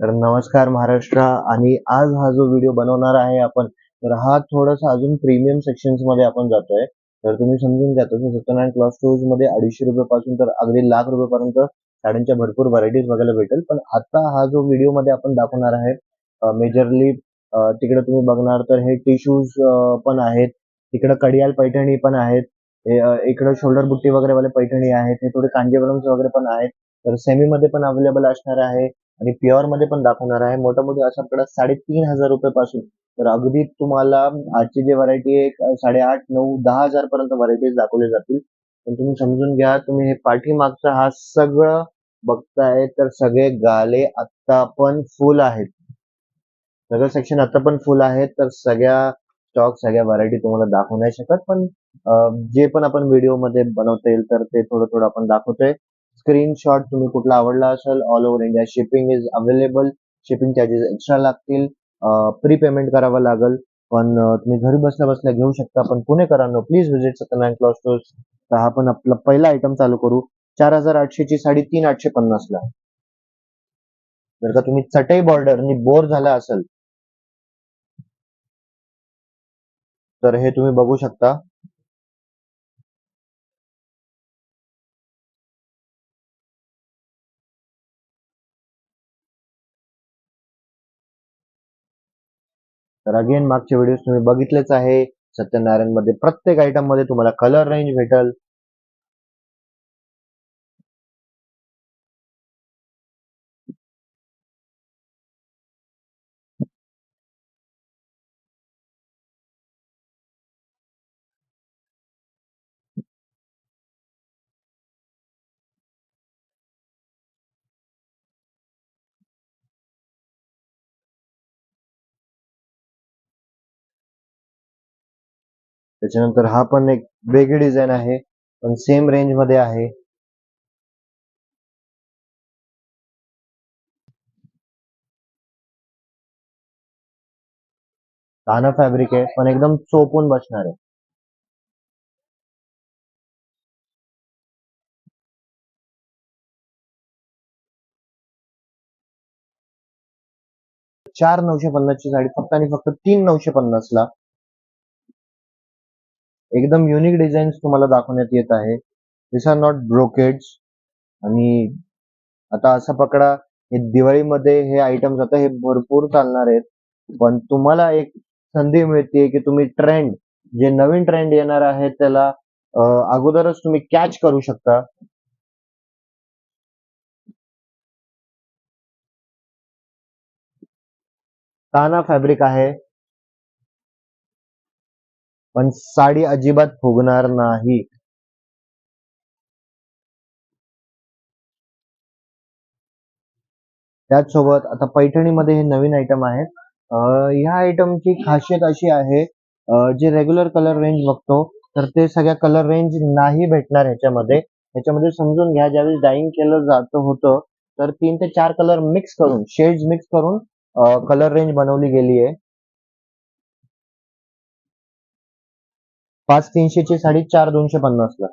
तर नमस्कार महाराष्ट्र. आणि आज हा जो व्हिडिओ बनवणार आहे आपण तर हा थोडासा अजून प्रीमियम सेक्शन्समध्ये आपण जातोय. तर तुम्ही समजून घ्या तसं सत्यनारायण क्लॉथ स्टोर्समध्ये अडीचशे रुपयापासून तर अगदी लाख रुपयापर्यंत साड्यांच्या भरपूर व्हरायटीज बघायला भेटेल. पण आता हा जो व्हिडिओमध्ये आपण दाखवणार आहे मेजरली तिकडे तुम्ही बघणार तर हे टिश्यूज पण आहेत. तिकडे कडियाल पैठणी पण आहेत. इकडे शोल्डर बुट्टी वगैरे वाले पैठणी आहेत. हे थोडे कांजीवरम्स वगैरे पण आहेत. तर सेमी मध्ये पण अवेलेबल असणार आहे. आणि प्युअरमध्ये पण दाखवणार आहे. मोठा मोठी अशा प्रकार साडेतीन हजार रुपये पासून तर अगदी तुम्हाला आजची जी व्हरायटी आहे साडेआठ नऊ दहा हजार पर्यंत व्हरायटीज दाखवले जातील. पण तुम्ही समजून घ्या तुम्ही हे पाठीमागचं हा सगळं बघताय तर सगळे गाले आता पण फुल आहेत. सगळं सेक्शन आता पण फुल आहेत तर सगळ्या स्टॉक सगळ्या व्हरायटी तुम्हाला दाखवू नाही शकत. पण जे पण आपण व्हिडिओमध्ये बनवता येईल तर ते थोडं थोडं आपण दाखवतोय. स्क्रीनशॉट तुम्ही कुठला आवडला असेल all over India shipping is available shipping charges extra लागतील. प्री पेमेंट करावं लागेल. पण तुम्ही घरी बसल्या बसल्या घेऊ शकता. पण पुणेकरांनो please visit Satyanarayan cloth stores तर हा पण आपला पहिला आयटम चालू करू. चार हजार आठशे ची साडी तीन आठशे पन्नास ला. जर का तुम्ही चटई बॉर्डर आणि बोर झाला असेल तर हे तुम्ही बघू शकता. तर अगेन मागचे व्हिडिओ तुम्ही बघितलेच आहे. सत्यनारायणमध्ये प्रत्येक आयटममध्ये तुम्हाला कलर रेंज भेटल. त्याच्यानंतर हा पण एक वेगळी डिझाईन आहे पण सेम रेंजमध्ये आहे. ताना फॅब्रिक आहे पण एकदम चोपून बसणार आहे. चार नऊशे पन्नासची साडी फक्त आणि फक्त तीन नऊशे पन्नास ला एकदम युनिक डिझाईन्स तुम्हाला दाखवण्यात येत आहे. दिस आर नॉट ब्रोकेड्स आणि आता असा पकडा हे दिवाळीमध्ये हे आयटम्स आता हे भरपूर चालणार आहेत. पण तुम्हाला एक संधी मिळते की तुम्ही ट्रेंड जे नवीन ट्रेंड येणार आहे त्याला अगोदरच तुम्ही कॅच करू शकता. ताना फॅब्रिक आहे. पण साडी अजिबात फुगणार नाही. त्याचसोबत आता पैठणीमध्ये हे नवीन आयटम आहेत. ह्या आयटमची खासियत अशी आहे जे रेग्युलर कलर रेंज बघतो तर ते सगळ्या कलर रेंज नाही भेटणार ह्याच्यामध्ये. ह्याच्यामध्ये समजून घ्या ज्यावेळेस डाईंग केलं जात होतं तर तीन ते चार कलर मिक्स करून शेड्स मिक्स करून कलर रेंज बनवली गेली आहे पाच तीनशेची साडी चार दोनशे पन्नास ला.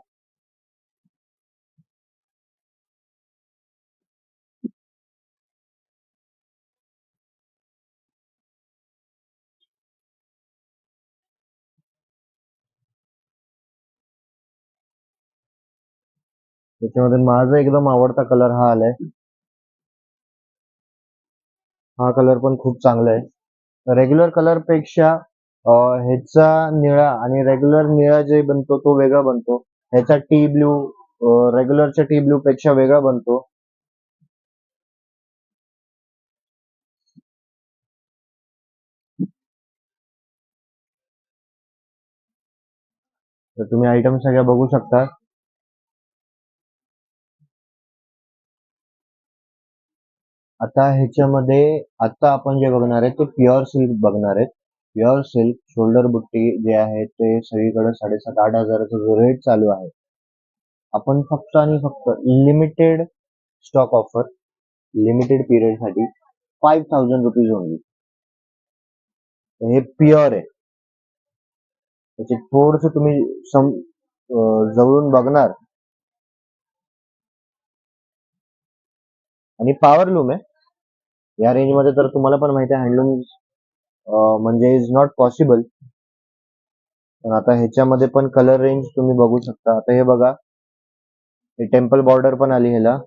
त्याच्यामध्ये माझा एकदम आवडता कलर हा आलाय. हा कलर पण खूप चांगला आहे. रेग्युलर कलरपेक्षा ह्याचा निळा आणि रेग्युलर निळा जे बनतो तो वेगळा बनतो. ह्याचा टी ब्ल्यू रेग्युलरच्या टी ब्ल्यू पेक्षा वेगळा बनतो. तर तुम्ही आयटम सगळ्या बघू शकता. आता ह्याच्यामध्ये आता आपण जे बघणार आहे ते प्युअर सिल्क बघणार आहे. प्युअर सिल्क शोल्डर बुट्टी जे आहे ते सगळीकडे साडेसात आठ हजाराचा जो रेट चालू आहे. आपण फक्त आणि फक्त लिमिटेड स्टॉक ऑफर लिमिटेड पिरियडसाठी फाईव्ह थाउजंड रुपीज ओनली हे प्युअर आहे. त्याचे थोडस तुम्ही सम जवळून बघणार. आणि पॉवर लूम आहे. या रेंजमध्ये तर तुम्हाला पण माहिती आहे हँडलूम म्हणजे इज नॉट पॉसिबल पण आता ह्याच्यामध्ये पण कलर रेंज तुम्ही बघू शकता. आता हे बघा. हे टेम्पल बॉर्डर पण आली ह्याला.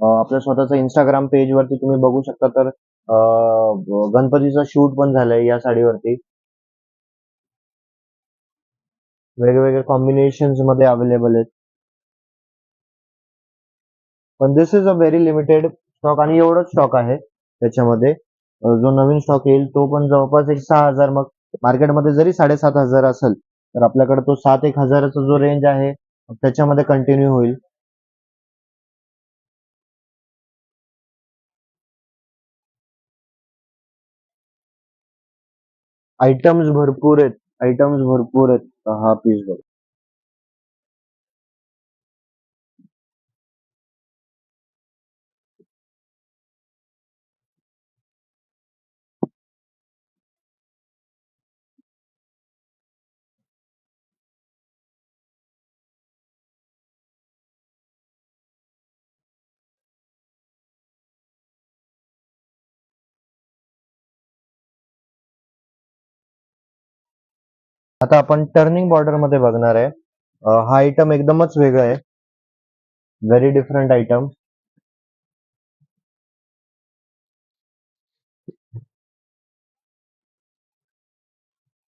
आपल्या स्वतःचा इंस्टाग्राम पेज वरती तुम्ही बघू शकता तर गणपतीचा शूट पण झालाय या साडीवरती. वेगवेगळ्या कॉम्बिनेशनमध्ये अवेलेबल आहेत. पण this is a very limited stock आणि एवढाच स्टॉक आहे. त्याच्यामध्ये जो नवीन स्टॉक येईल तो पण जवळपास एक सहा हजार मग मार्केटमध्ये जरी साडेसात हजार असेल तर आपल्याकडे तो सात एक हजाराचा जो रेंज आहे त्याच्यामध्ये कंटिन्यू होईल. आयटम्स भरपूर आहेत. आयटम्स भरपूर आहेत. हा पीस बघ. आता आपण टर्निंग बॉर्डरमध्ये बघणार आहे. हा आयटम एकदमच वेगळा आहे. व्हेरी डिफरंट आयटम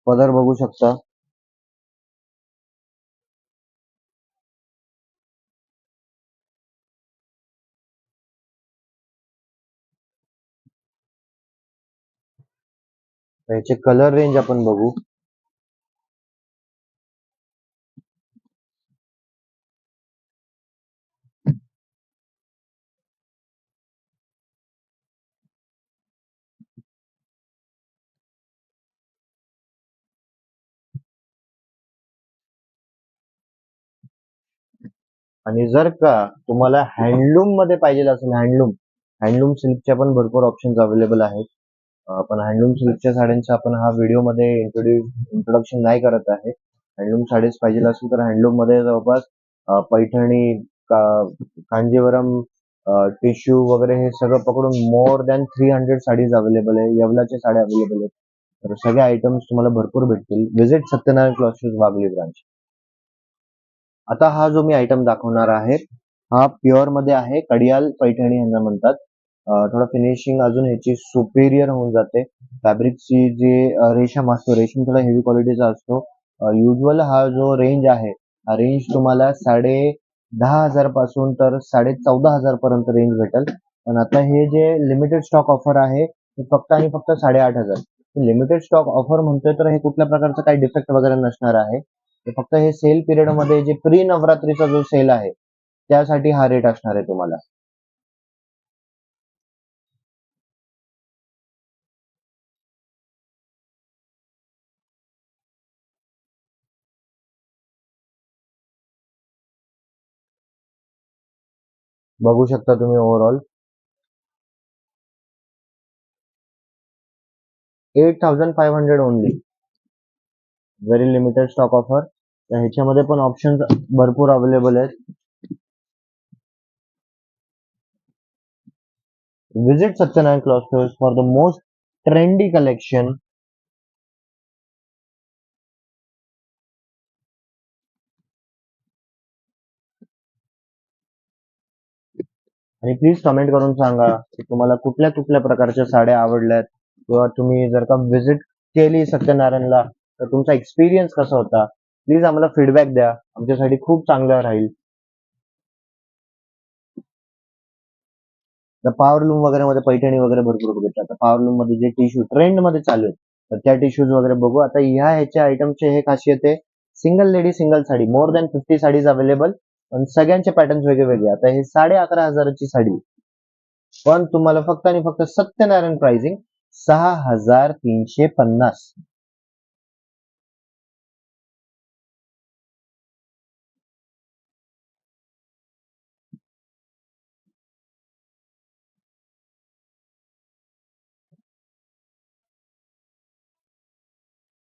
पदर बघू शकता. याचे कलर रेंज आपण बघू. आणि जर का तुम्हाला हँडलूममध्ये पाहिजे असेल हँडलूम हँडलूम सिल्कच्या पण भरपूर ऑप्शन्स अवेलेबल आहेत. पण हँडलूम सिल्कच्या साड्यांचा आपण हा व्हिडिओमध्ये इंट्रोडक्शन नाही करत आहे. हँडलूम साडीज पाहिजे असेल तर हँडलूममध्ये जवळपास पैठणी कांजीवरम टिश्यू वगैरे हे सगळं पकडून more than three hundred saris available आहे. येवलाच्या साड्या अवेलेबल आहेत. तर सगळे आयटम्स तुम्हाला भरपूर भेटतील. Visit Satyanarayan clothes Wagholi branch आता हा जो मी आयटम दाखवणार आहे हा प्युअरमध्ये आहे कडियाल पैठणी यांना म्हणतात. थोडं फिनिशिंग अजून ह्याची सुपेरियर होऊन जाते. फॅब्रिकची जी रेशम असतो रेशम थोडा हेवी क्वालिटीचा असतो. युजल हा जो रेंज आहे हा रेंज तुम्हाला साडे दहा हजारपासून तर साडे चौदा हजार पर्यंत रेंज भेटेल. पण आता हे जे लिमिटेड स्टॉक ऑफर आहे ते फक्त आणि फक्त साडेआठ हजार. लिमिटेड स्टॉक ऑफर म्हणतोय तर हे कुठल्या प्रकारचं काही डिफेक्ट वगैरे नसणार आहे. फक्त हे सेल पिरियडमध्ये जे प्री नवरात्रीचा जो सेल आहे त्यासाठी हा रेट असणार आहे तुम्हाला. बघू शकता तुम्ही overall eight thousand five hundred only very limited stock offer तर ह्याच्यामध्ये पण ऑप्शन भरपूर अवेलेबल आहेत. Visit Satyanarayan cloth stores for the most trendy collection आणि प्लीज कमेंट करून सांगा की तुम्हाला कुठल्या कुठल्या प्रकारच्या साड्या आवडल्यात? किंवा तुम्ही जर का विजिट केली सत्यनारायणला तर तुमचा एक्सपिरियन्स कसा होता? प्लीज आम्हाला फीडबॅक द्या. आमच्यासाठी खूप चांगलं राहील. पॉवर लूम वगैरे मध्ये पैठणी वगैरे भरपूर बघितलं आता पॉवर लूममध्ये जे टिश्यू ट्रेंडमध्ये चालू आहेत तर त्या टिश्यूज वगैरे बघू. आता ह्या ह्याच्या आयटमचे हे खासियत आहे single lady single sari. More than fifty saris available पण सगळ्यांचे पॅटर्न वेगळे आता हे साडे अकरा हजाराची साडी. पण तुम्हाला फक्त आणि फक्त सत्यनारायण प्राइसिंग सहा हजार तीनशे पन्नास.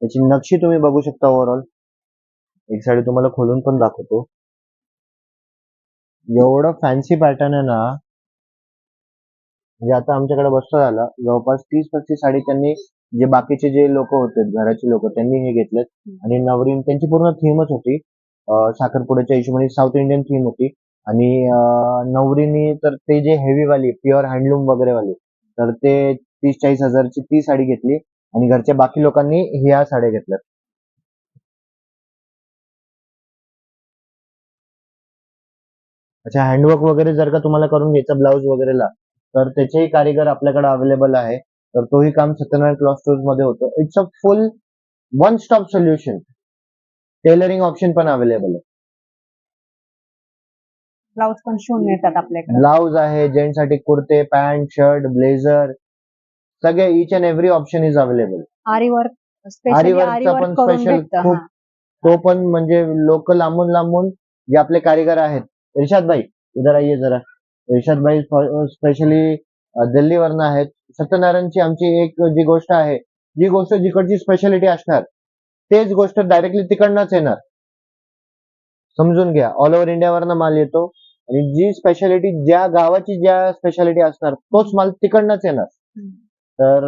त्याची नक्षी तुम्ही बघू शकता ओव्हरऑल एक साडी तुम्हाला खोलून पण दाखवतो. एवढं फॅन्सी पॅटर्न आहे ना म्हणजे आता आमच्याकडे बसतो झाला जवळपास तीस पस्तीस साडी त्यांनी जे बाकीचे जे लोक होते घराचे लोक त्यांनी हे घेतलेत. आणि नवरीन त्यांची पूर्ण थीमच होती. साखरपुड्याच्या हिशोबाने साऊथ इंडियन थीम होती. आणि नवरीनी तर ते जे हेवी वाली प्युअर हँडलूम वगैरे वाली तर ते तीस चाळीस हजारची ती साडी घेतली. आणि घरच्या बाकी लोकांनी ह्या साड्या घेतल्यात. अच्छा हँडवर्क वगैरे जर का तुम्हाला करून घ्यायचं ब्लाऊज वगैरेला तर त्याचेही कारिगर आपल्याकडे अवेलेबल आहे. तर तोही काम सत्यनारायण क्लॉथ स्टोर्समध्ये होतं. It's a full one stop solution tailoring option पण अवेलेबल आहे. ब्लाऊज पण शिवून मिळतात आपल्याकडे. ब्लाऊज आहे जेंट्ससाठी कुर्ते पॅन्ट शर्ट ब्लेझर सगळे each and every option is available आरी वर्क आरी स्पेशली वर्कचा आरी पण भेटतं खूप-. तो पण म्हणजे लोक लांबून लांबून जे आपले कारिगर आहेत. इर्शाद भाई इधर आइए जरा. इर्शाद भाई स्पेशली दिल्लीवरनं आहेत. सत्यनारायणची आमची एक जी गोष्ट आहे जी गोष्ट जिकडची स्पेशालिटी असणार तेच गोष्ट डायरेक्टली तिकडनंच येणार. समजून घ्या ऑल ओव्हर इंडियावरनं माल येतो आणि जी स्पेशालिटी ज्या गावाची ज्या स्पेशालिटी असणार तोच माल तिकडनंच येणार. तर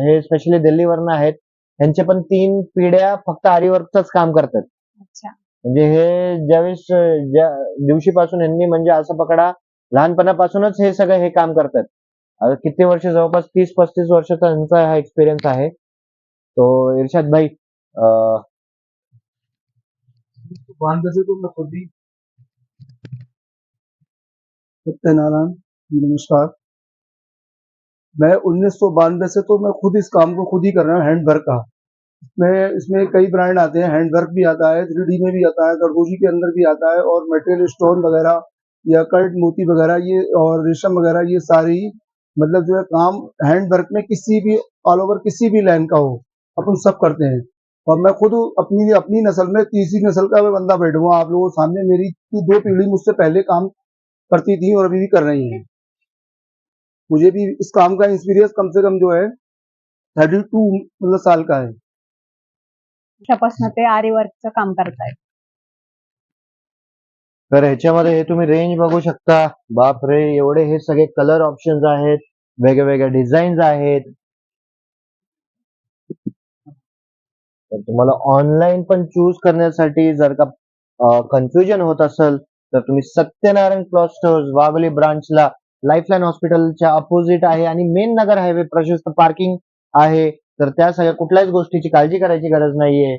हे स्पेशली दिल्लीवरनं आहेत. त्यांचे पण तीन पिढ्या फक्त आरीवर्कच काम करतात. म्हणजे हे ज्यावेळेस ज्या दिवशीपासून यांनी म्हणजे असं पकडा लहानपणापासूनच हे सगळं हे काम करतात. किती वर्ष जवळपास तीस पस्तीस वर्षाचा यांचा हा एक्सपिरियन्स आहे. तो इर्शाद भाई सत्यनारायण नमस्कार. मैं उन्नीस सौ बानवे से तो मैं खुद इस काम को खुद ही कर रहा हूँ हैंड वर्क का। इसमें इसमें कई ब्रांड आते हैं हैंड वर्क भी आता है, थ्री में भी आता है गरगोजी के अंदर भी आता है और मेटेरियल स्टोन वगैरह या कर्ट मोती वगैरह ये और रेशम वगैरह ये सारी मतलब जो है काम हैंड वर्क में किसी भी ऑल ओवर किसी भी लाइन का हो, अपन सब करते हैं। और मैं खुद अपनी अपनी नस्ल में, तीसरी नस्ल का मैं बंदा बैठा हुआ आप लोगों सामने मेरी दो पीढ़ी मुझसे पहले काम करती थी और अभी भी कर रही हैं। मुझे भी इस काम का एक्सपीरियंस कम से कम जो है थर्टी टू मतलब साल का है। ते आरी वर्कचं काम करतायत तर ह्याच्यामध्ये हे तुम्ही रेंज बघू शकता. बाप रे एवढे हे सगळे कलर ऑप्शन्स आहेत. वेगवेगळ्या डिझाईन्स आहेत. तर तुम्हाला ऑनलाईन पण चूज करण्यासाठी जर का कन्फ्युजन होत असेल तर तुम्ही सत्यनारायण क्लॉथ स्टोअर्स वाघोली ब्रांचला लाईफलाईन हॉस्पिटलच्या अपोजिट आहे आणि मेन नगर हायवे प्रशस्त पार्किंग आहे. तर त्या सगळ्या कुठल्याच गोष्टीची काळजी करायची गरज नाहीये.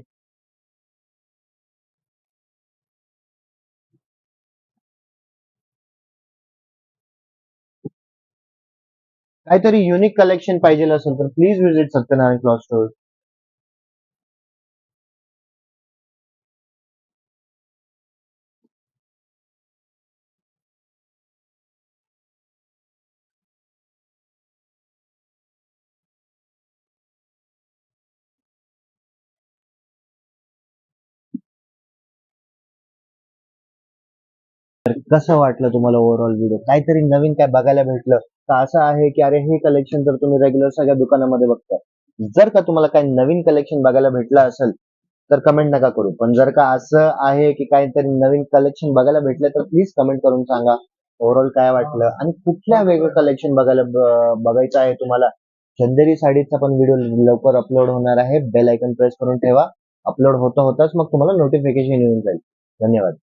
काहीतरी युनिक कलेक्शन पाहिजे असेल तर please visit Satyanarayan cloth store कसं वाटलं तुम्हाला ओव्हरऑल व्हिडिओ काहीतरी नवीन काय बघायला भेटलं तर असं आहे की अरे हे कलेक्शन तर तुम्ही रेग्युलर सगळ्या दुकानामध्ये बघताय. जर का तुम्हाला काही नवीन कलेक्शन बघायला भेटलं असेल तर कमेंट नका करू. पण जर का असं आहे की काहीतरी नवीन कलेक्शन बघायला भेटलं तर प्लीज कमेंट करून सांगा. ओव्हरऑल काय वाटलं? आणि कुठल्या वेगळं कलेक्शन बघायला बघायचं आहे तुम्हाला? चंदेरी साडीचा पण व्हिडिओ लवकर अपलोड होणार आहे. बेल आयकन प्रेस करून ठेवा. अपलोड होता होताच मग तुम्हाला नोटिफिकेशन येऊन जाईल. धन्यवाद.